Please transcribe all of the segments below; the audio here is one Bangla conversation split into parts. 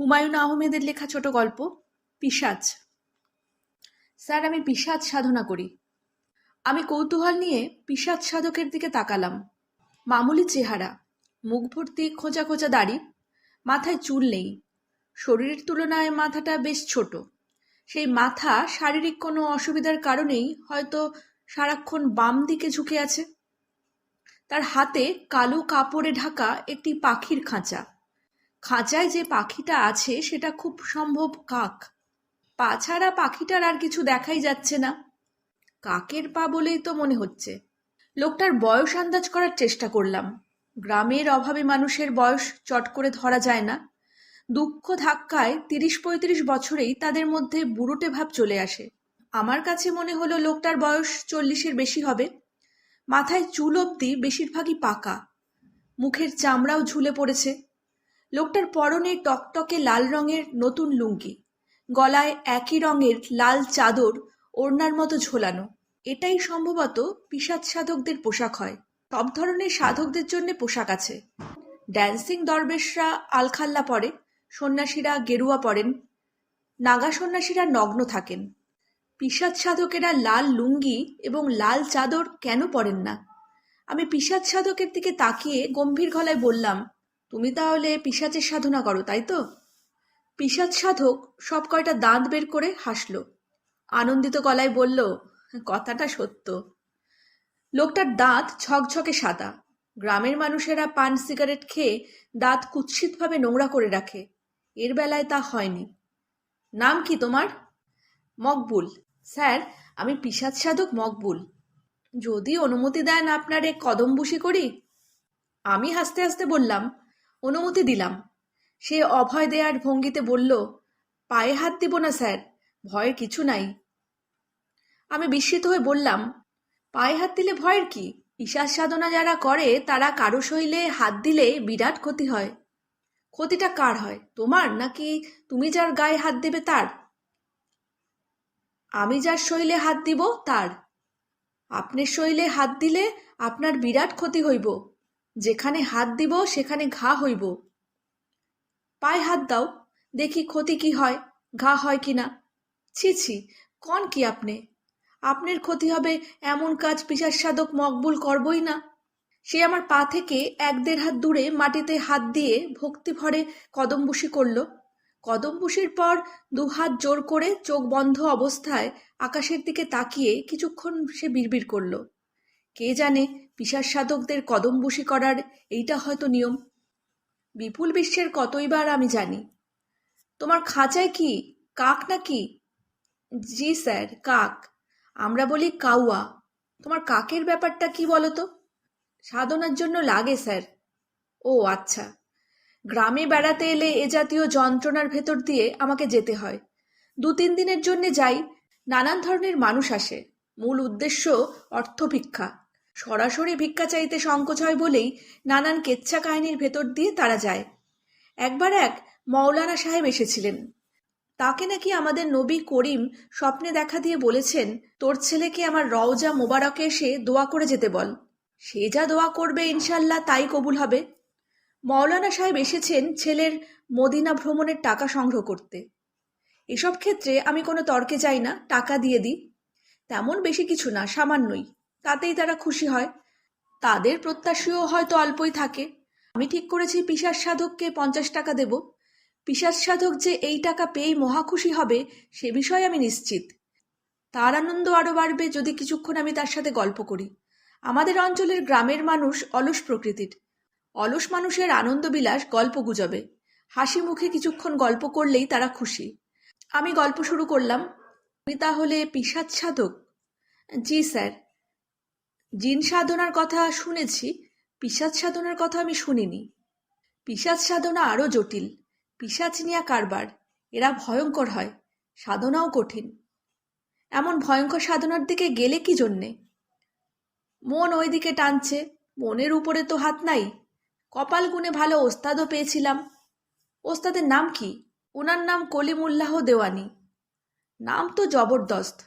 হুমায়ুন আহমেদের লেখা ছোট গল্প, পিশাচ। স্যার, আমি পিশাচ সাধনা করি। আমি কৌতূহল নিয়ে পিশাচ সাধকের দিকে তাকালাম। মামুলি চেহারা, মুখ ভর্তি খোঁচা খোঁচা দাড়ি, মাথায় চুল নেই। শরীরের তুলনায় মাথাটা বেশ ছোট। সেই মাথা শারীরিক কোনো অসুবিধার কারণেই হয়তো সারাক্ষণ বাম দিকে ঝুঁকে আছে। তার হাতে কালো কাপড়ে ঢাকা একটি পাখির খাঁচা। খাঁচায় যে পাখিটা আছে, সেটা খুব সম্ভব কাক। পা ছাড়া পাখিটার আর কিছু দেখাই যাচ্ছে না। কাকের পা বলেই তো মনে হচ্ছে। লোকটার বয়স আন্দাজ করার চেষ্টা করলাম। গ্রামের অভাবে মানুষের বয়স চট করে ধরা যায় না। দুঃখ ধাক্কায় তিরিশ পঁয়ত্রিশ বছরেই তাদের মধ্যে বুড়োটে ভাব চলে আসে। আমার কাছে মনে হলো লোকটার বয়স চল্লিশের বেশি হবে। মাথায় চুল অব্দি বেশিরভাগই পাকা। মুখের চামড়াও ঝুলে পড়েছে। লোকটার পরনে টকটকে লাল রঙের নতুন লুঙ্গি। গলায় একই রঙের লাল চাদর ওড়নার মতো ঝোলানো। এটাই সম্ভবত পিসাদ সাধকদের পোশাক হয়। সব ধরনের সাধকদের জন্য পোশাক আছে। ড্যান্সিং দরবেশরা আলখাল্লা পরে, সন্ন্যাসীরা গেরুয়া পরেন, নাগা সন্ন্যাসীরা নগ্ন থাকেন। পিসাদ সাধকেরা লাল লুঙ্গি এবং লাল চাদর কেন পরেন না? আমি পিসাদ সাধকের দিকে তাকিয়ে গম্ভীর গলায় বললাম তুমি তাহলে পিসাচের সাধনা করো, তাই তো? পিসাচ সাধক সব কয়টা দাঁত বের করে হাসল। আনন্দিত গলায় বলল, কথাটা সত্য। লোকটার দাঁত ছকছকে সাদা। গ্রামের মানুষেরা পান সিগারেট খেয়ে দাঁত কুৎসিতভাবে নোংরা করে রাখে। এর বেলায় তা হয়নি। নাম কি তোমার? মকবুল। স্যার, আমি পিসাচ সাধক মকবুল। যদি অনুমতি দেন আপনার এ কদমবুসি করি? আমি হাসতে হাসতে বললাম অনুমতি দিলাম। সে অভয় দেয়ার ভঙ্গিতে বলল, পায়ে হাত দিব না, স্যার, ভয়ের কিছু নাই। আমি বিস্মিত হয়ে বললাম, পায়ে হাত দিলে ভয়ের কি? পিসাজ সাধনা যারা করে, তারা কারও শৈলে হাত দিলে বিরাট ক্ষতি হয়। ক্ষতিটা কার হয়, তোমার, নাকি তুমি যার গায়ে হাত দেবে তার? আমি যার শৈলে হাত দিব, তার। আপনার শৈলে হাত দিলে আপনার বিরাট ক্ষতি হইব। যেখানে হাত দিব, সেখানে ঘা হইব। পায়ে হাত দাও, দেখি ক্ষতি কি হয়, ঘা হয় কি না। ছি ছি, কন কি আপনি? আপনার ক্ষতি হবে এমন কাজ পিসার সাধক মকবুল করবই না। সে আমার পা থেকে এক দেড় হাত দূরে মাটিতে হাত দিয়ে ভক্তি ভরে কদমবুসি করল। কদমবুসির পর দু হাত জোর করে চোখ বন্ধ অবস্থায় আকাশের দিকে তাকিয়ে কিছুক্ষণ সে বিড়বিড় করল। কে জানে পিসার সাধকদের কদমবুসি করার এইটা হয়তো নিয়ম। বিপুল বিশ্বের কতইবার আমি জানি। তোমার খাঁচায় কি, কাক নাকি? জি স্যার, কাক। আমরা বলি কাউয়া। তোমার কাকের ব্যাপারটা কি বলো তো সাধনার জন্য লাগে স্যার। ও আচ্ছা। গ্রামে বেড়াতে এলে এ জাতীয় যন্ত্রণার ভেতর দিয়ে আমাকে যেতে হয়। দু তিন দিনের জন্যে যাই, নানান ধরনের মানুষ আসে। মূল উদ্দেশ্য অর্থভিক্ষা। সরাসরি ভিক্ষা চাইতে সংকোচ হয় বলেই নানান কেচ্ছা কাহিনীর ভেতর দিয়ে তারা যায়। একবার এক মৌলানা সাহেব এসেছিলেন। তাকে নাকি আমাদের নবী করিম স্বপ্নে দেখা দিয়ে বলেছেন, তোর ছেলেকে আমার রওজা মোবারকে এসে দোয়া করে যেতে বল। সে যা দোয়া করবে ইনশাল্লাহ তাই কবুল হবে। মৌলানা সাহেব এসেছেন ছেলের মদিনা ভ্রমণের টাকা সংগ্রহ করতে। এসব ক্ষেত্রে আমি কোনো তর্কে যাই না, টাকা দিয়ে দিই। তেমন বেশি কিছু না, সামান্যই। তাতেই তারা খুশি হয়। তাদের প্রত্যাশীও হয়তো অল্পই থাকে। আমি ঠিক করেছি পিসার সাধককে পঞ্চাশ টাকা দেব। পিসার সাধক যে এই টাকা পেয়েই মহা খুশি হবে, সে বিষয়ে আমি নিশ্চিত। তার আনন্দ আরও বাড়বে যদি কিছুক্ষণ আমি তার সাথে গল্প করি। আমাদের অঞ্চলের গ্রামের মানুষ অলস প্রকৃতির। অলস মানুষের আনন্দবিলাস গল্প গুজবে। হাসি মুখে কিছুক্ষণ গল্প করলেই তারা খুশি। আমি গল্প শুরু করলাম। আমি তাহলে পিসাদ সাধক? জি, স্যার। জিন সাধনার কথা শুনেছি পিসাজ সাধনার কথা আমি শুনিনি। পিসাজ সাধনা আরও জটিল পিসাচ নিয়া কারবার, এরা ভয়ঙ্কর হয়, সাধনাও কঠিন। এমন ভয়ঙ্কর সাধনার দিকে গেলে কি জন্যে? মন ওই দিকে টানছে, মনের উপরে তো হাত নাই, কপাল গুনে ভালো ওস্তাদও পেয়েছিলাম। ওস্তাদের নাম কি? ওনার নাম কলিমুল্লাহ দেওয়ানি। নাম তো জবরদস্ত,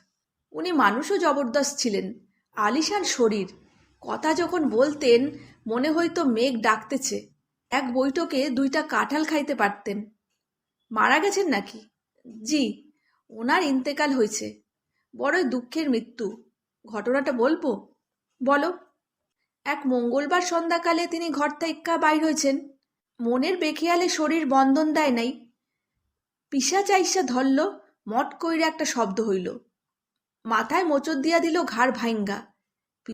উনি মানুষও জবরদস্ত ছিলেন। আলিশান শরীর। কথা যখন বলতেন, মনে হইতো মেঘ ডাকতেছে। এক বৈঠকে দুইটা কাঁঠাল খাইতে পারতেন। মারা গেছেন নাকি? জি, ওনার ইন্তেকাল হয়েছে। বড়ই দুঃখের মৃত্যু। ঘটনাটা বলব? বলো। এক মঙ্গলবার সন্ধ্যাকালে তিনি ঘর থেকে বাইর হয়েছেন। মনের বেখেয়ালে শরীর বন্ধন দেয় নাই। পিসা চাইসা ধরল, মট কইরে একটা শব্দ হইল। মাথায় মোচড় দিয়া দিল ঘাড় ভাইঙ্গা।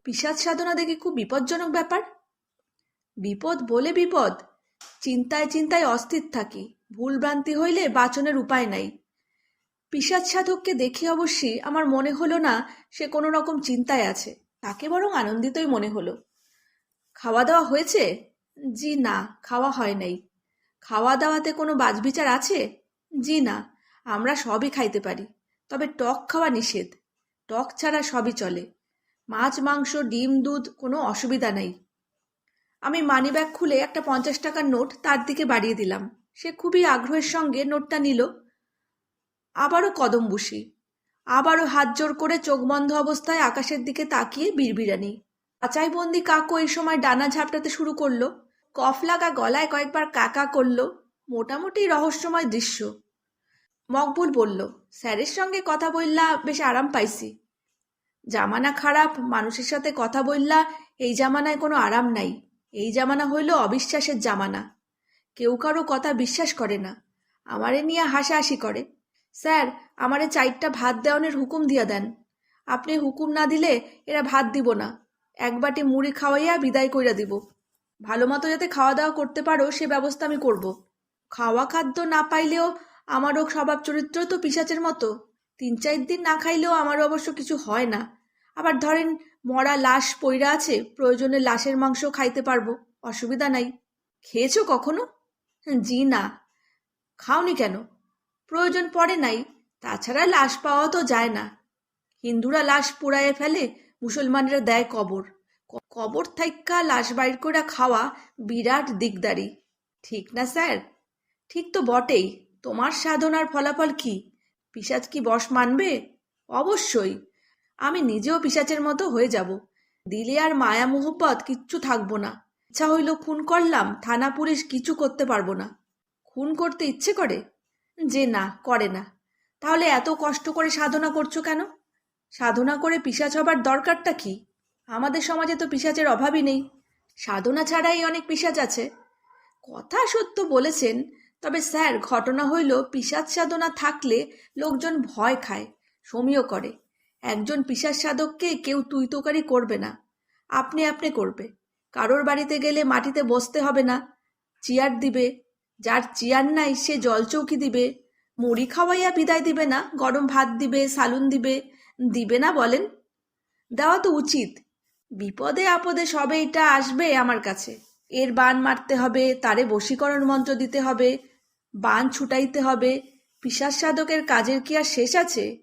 পিসাদ সাধনা দেখি খুব বিপজ্জনক ব্যাপার। বিপদ বলে বিপদ, চিন্তায় চিন্তায় অস্থির থাকি ভুলভ্রান্তি হইলে বাচনের উপায় নাই। পিসাদ সাধককে দেখে অবশ্যই আমার মনে হলো না সে কোনো রকম চিন্তায় আছে, তাকে বরং আনন্দিতই মনে হলো। খাওয়া দাওয়া হয়েছে? জি না, খাওয়া হয় নাই। খাওয়া দাওয়াতে কোনো বাজবিচার আছে? জি না, আমরা সবই খাইতে পারি, তবে টক খাওয়া নিষেধ। টক ছাড়া সবই চলে। মাছ, মাংস, ডিম, দুধ, কোনো অসুবিধা নাই। আমি মানিব্যাগ খুলে একটা পঞ্চাশ টাকার নোট তার দিকে বাড়িয়ে দিলাম। সে খুবই আগ্রহের সঙ্গে নোটটা নিল। আবারও কদম বসি। আবারও হাত জোর করে চোখ বন্ধ অবস্থায় আকাশের দিকে তাকিয়ে বিড়বিড়ানি। আচাইবন্দি কাকু এই সময় ডানা ঝাপটাতে শুরু করল। কফ লাগা গলায় কয়েকবার কাকা করল। মোটামুটি রহস্যময় দৃশ্য। মকবুল বলল, স্যারের সঙ্গে কথা বললা, বেশ আরাম পাইছি। জামানা খারাপ, মানুষের সাথে কথা বললা, এই জামানায় কোনো আরাম নাই। এই জামানা হইল অবিশ্বাসের জামানা। কেউ কারও কথা বিশ্বাস করে না। আমারে নিয়ে হাসাহাসি করে। স্যার, আমারে চাইরটা ভাত দেওয়ানের হুকুম দিয়া দেন। আপনি হুকুম না দিলে এরা ভাত দিব না। এক বাটি মুড়ি খাওয়াইয়া বিদায় কইরা দিব। ভালো মতো যাতে খাওয়া দাওয়া করতে পারো, সে ব্যবস্থা আমি করব। খাওয়া খাদ্য না পাইলেও আমারও স্বভাব চরিত্র তো পিসাচের মতো। তিন চার দিন না খাইলেও আমার অবশ্য কিছু হয় না। আবার ধরেন, মরা লাশ পইরা আছে, প্রয়োজনে লাশের মাংস খাইতে পারব, অসুবিধা নাই। খেয়েছো কখনো? জি না। খাওনি কেন? প্রয়োজন পড়ে নাই, তাছাড়া লাশ পাওয়া তো যায় না। হিন্দুরা লাশ পুড়াইয়ে ফেলে, মুসলমানরা দেয় কবর। কবর থাইক্কা লাশ বাইর করে খাওয়া বিরাট দিকদারি ঠিক না, স্যার? ঠিক তো বটেই। তোমার সাধনার ফলাফল কি? পিসাজ কি বশ মানবে? অবশ্যই। আমি নিজেও পিসাচের মতো হয়ে যাব। দিলে আর মায়া মোহব্বত কিচ্ছু থাকব না। ইচ্ছা হইল খুন করলাম, থানা পুলিশ কিছু করতে পারব না। খুন করতে ইচ্ছে করে? যে না, করে না। তাহলে এত কষ্ট করে সাধনা করছ কেন? সাধনা করে পিসাচ হবার দরকারটা কি? আমাদের সমাজে তো পিসাচের অভাবই নেই। সাধনা ছাড়াই অনেক পিসাচ আছে। কথা সত্য বলেছেন তবে স্যার, ঘটনা হইল পিসাচ সাধনা থাকলে লোকজন ভয় খায় সমীয় করে। একজন পিসাচ সাধককে কেউ তুই তোকারি করবে না। আপনি আপনি করবে। কারোর বাড়িতে গেলে মাটিতে বসতে হবে না। চেয়ার দিবে। যার চেয়ার নাই, সে জলচৌকি দিবে। মুড়ি খাওয়াইয়া বিদায় দিবে না, গরম ভাত দিবে, সালুন দিবে দিবে না বলেন? দেওয়া তো উচিত। বিপদে আপদে সবে এটা আসবে আমার কাছে। এর বান মারতে হবে, তারে বশীকরণ মন্ত্র দিতে হবে বান ছুটাইতে হবে। পিসার সাধকের কাজের কি আর শেষ আছে?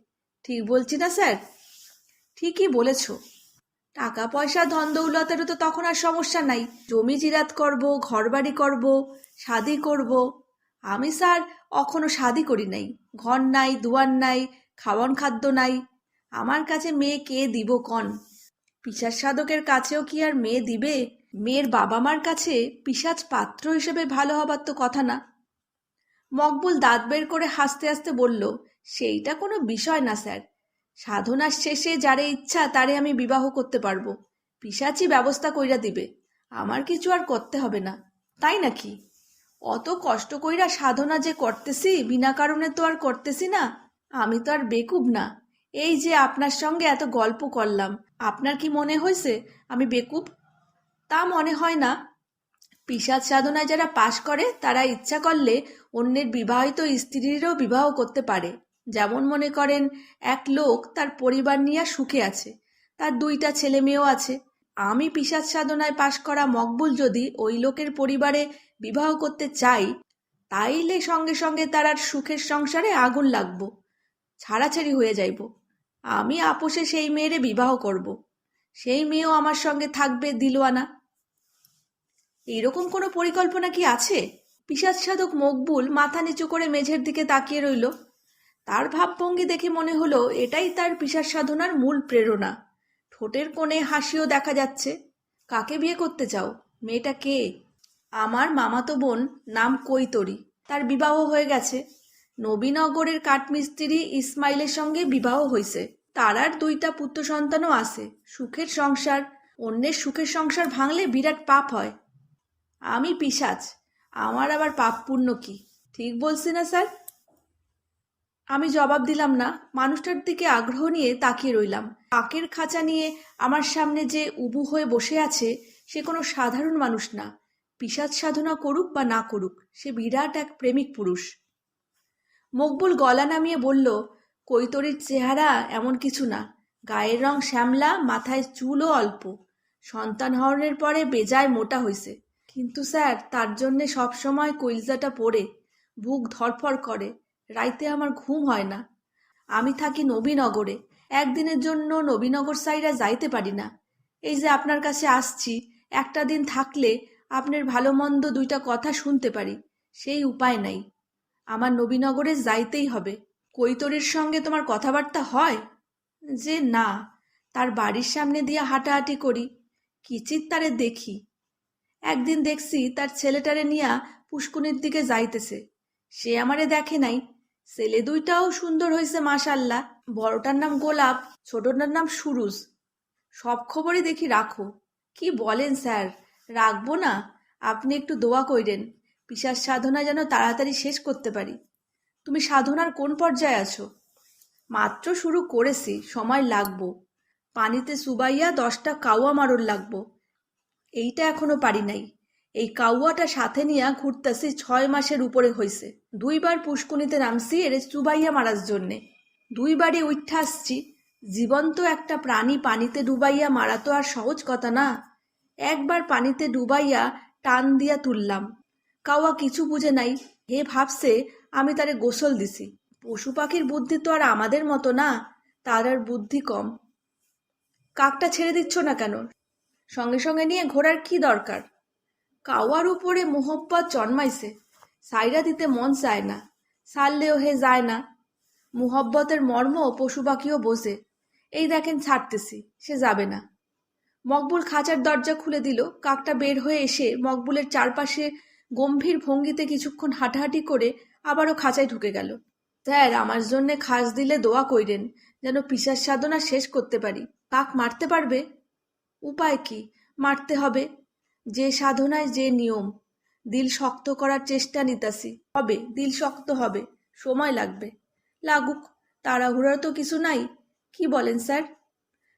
ঠিক বলছি না, স্যার? ঠিকই বলেছ। টাকা পয়সা ধন দৌলতেরও তো তখন আর সমস্যা নাই। জমি জিরাত করব, ঘরবাড়ি করব শাদি করব। আমি, স্যার অখনো শাদি করি নাই। ঘর নাই, দুয়ার নাই, খাওয়ন খাদ্য নাই। আমার কাছে মেয়ে কে দিব, কন? পিসাজ সাধকের কাছেও কি আর মেয়ে দিবে? মেয়ের বাবা মার কাছে পিসাজ পাত্র হিসেবে ভালো হবার তো কথা না। মকবুল দাঁত বের করে হাসতে হাসতে বলল, সেইটা কোনো বিষয় না, স্যার। সাধনার শেষে যারে ইচ্ছা, তারে আমি বিবাহ করতে পারব। পিসাচি ব্যবস্থা কইরা দিবে। আমার কিছু আর করতে হবে না। তাই নাকি? অত কষ্ট কইরা সাধনা যে করতেছি, বিনা কারণে তো আর করতেছি না। আমি তো আর বেকুব না। এই যে আপনার সঙ্গে এত গল্প করলাম, আপনার কি মনে হয়েছে আমি বেকুব? তা মনে হয় না। পিসাদ সাধনায় যারা পাশ করে, তারা ইচ্ছা করলে অন্যের বিবাহিত স্ত্রীরও বিবাহ করতে পারে। যেমন মনে করেন, এক লোক তার পরিবার নিয়ে সুখে আছে, তার দুইটা ছেলে মেয়েও আছে। আমি পিসাদ সাধনায় পাশ করা মকবুল যদি ওই লোকের পরিবারে বিবাহ করতে চাই, তাইলে সঙ্গে সঙ্গে তার আর সুখের সংসারে আগুন লাগবো, ছাড়াছাড়ি হয়ে যাইব। আমি আপোষে সেই মেয়েরে বিবাহ করব। সেই মেয়েও আমার সঙ্গে থাকবে, দিলওয়ানা। এইরকম কোনো পরিকল্পনা কি আছে? পিসাজ সাধক মকবুল মাথা নিচু করে মেঝের দিকে তাকিয়ে রইল। তার ভাবভঙ্গি দেখে মনে হলো, এটাই তার পিসাজ সাধনার মূল প্রেরণা। ঠোঁটের কোণে হাসিও দেখা যাচ্ছে। কাকে বিয়ে করতে চাও? মেয়েটা কে? আমার মামাতো বোন, নাম কৈতরী। তার বিবাহ হয়ে গেছে। নবীনগরের কাঠমিস্ত্রি ইসমাইলের সঙ্গে বিবাহ হয়েছে তার আর দুইটা পুত্র সন্তানও আছে। সুখের সংসার, অন্যের সুখের সংসার ভাঙলে বিরাট পাপ হয়। আমি পিসাজ আমার আবার পাপ পুণ্য কি? ঠিক বলছি না, স্যার? আমি জবাব দিলাম না। মানুষটার দিকে আগ্রহ নিয়ে তাকিয়ে রইলাম। পাকের খাঁচা নিয়ে আমার সামনে যে উবু হয়ে বসে আছে, সে কোনো সাধারণ মানুষ না। পিসাজ সাধনা করুক বা না করুক, সে বিরাট এক প্রেমিক পুরুষ। মকবুল গলা নামিয়ে বলল, কৈতরীর চেহারা এমন কিছু না। গায়ের রং শ্যামলা, মাথায় চুলও অল্প। সন্তান হরণের পরে বেজায় মোটা হয়েছে কিন্তু স্যার, তার জন্যে সবসময় কইলজাটা পড়ে, বুক ধরফর করে, রাইতে আমার ঘুম হয় না। আমি থাকি নবীনগরে, একদিনের জন্য নবীনগর সাইডা যাইতে পারি না। এই যে আপনার কাছে আসছি, একটা দিন থাকলে আপনার ভালো মন্দ দুইটা কথা শুনতে পারি, সেই উপায় নাই। আমার নবীনগরে যাইতেই হবে। কৈতরীর সঙ্গে তোমার কথাবার্তা হয়? যে না, তার বাড়ির সামনে দিয়ে হাঁটাহাঁটি করি কিচিত তারে দেখি। একদিন দেখছি তার ছেলেটারে নিয়া পুষ্কুনির দিকে যাইতেছে। সে আমারে দেখে নাই। ছেলে দুইটাও সুন্দর হয়েছে মাশাল্লাহ। বড়টার নাম গোলাপ, ছোটটার নাম সুরুজ। সব খবরই দেখি রাখো। কি বলেন স্যার? রাখব না। আপনি একটু দোয়া কইরেন। পিসার সাধনা যেন তাড়াতাড়ি শেষ করতে পারি। তুমি সাধনার কোন পর্যায়ে আছো? মাত্র শুরু করেছি, সময় লাগবো। পানিতে সুবাইয়া দশটা কাউয়া মারণ লাগবো। এইটা এখনও পারি নাই। এই কাউয়াটা সাথে নিয়া ঘুরতাছি ছয় মাসের উপরে হইছে। দুইবার পুষ্কুনিতে নামছি এর চুবাইয়া মারার জন্যে। দুইবারই উঠা আসছি, জীবন্ত একটা প্রাণী পানিতে ডুবাইয়া মারা তো আর সহজ কথা না। একবার পানিতে ডুবাইয়া টান দিয়া তুললাম। কাউয়া কিছু বুঝে নাই, হে ভাবছে আমি তারে গোসল দিছি। পশু পাখির বুদ্ধি তো আর আমাদের মতো না, তার আর বুদ্ধি কম। কাকটা ছেড়ে দিচ্ছ না কেন? সঙ্গে সঙ্গে নিয়ে ঘোরার কি দরকার? কাওয়ার উপরে মোহব্বত জন্মাইছে। সাইরা দিতে মন চায় না, সারলেও হে যায় না। মুহব্বতের মর্ম পশু পাখিও বোঝে, এই দেখেন ছাড়তেছি, সে যাবে না। মকবুল খাঁচার দরজা খুলে দিল, কাকটা বের হয়ে এসে মকবুলের চারপাশে গম্ভীর ভঙ্গিতে কিছুক্ষণ হাঁটাহাঁটি করে আবারও খাঁচায় ঢুকে গেল। স্যার, আমার জন্যে খাস দিলে দোয়া কইরেন, যেন পিসার সাধনা শেষ করতে পারি। কাক মারতে পারবে? উপায় কি? মারতে হবে। যে সাধনায় যে নিয়ম। দিল শক্ত করার চেষ্টা নিতাছি হবে, দিল শক্ত হবে। সময় লাগবে। লাগুক, তাড়াহুড়ার তো কিছু নাই। কি বলেন, স্যার?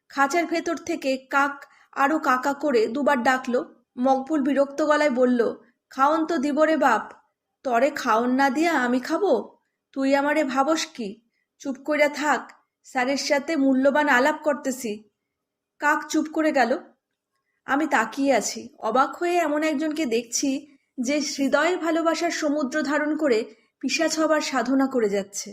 খাঁচার ভেতর থেকে কাক আরও কাকা করে দুবার ডাকলো। মকবুল বিরক্ত গলায় বলল, খাওন তো দিব রে বাপ। তরে খাওন না দিয়া আমি খাব? তুই আমারে ভাবস কি? চুপ কইরা থাক। স্যারের সাথে মূল্যবান আলাপ করতেছি। কাক চুপ করে গেল। আমি তাকিয়ে আছি, অবাক হয়ে এমন একজনকে দেখছি যে হৃদয়ের ভালোবাসার সমুদ্র ধারণ করে পিসাচ হবার সাধনা করে যাচ্ছে।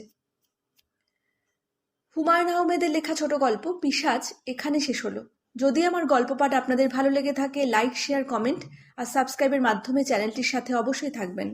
হুমায়ুন আহমেদের লেখা ছোট গল্প পিসাজ এখানে শেষ হলো। যদি আমার গল্প পাঠ আপনাদের ভালো লেগে থাকে লাইক শেয়ার কমেন্ট আর সাবস্ক্রাইবের মাধ্যমে চ্যানেলটির সাথে অবশ্যই থাকবেন।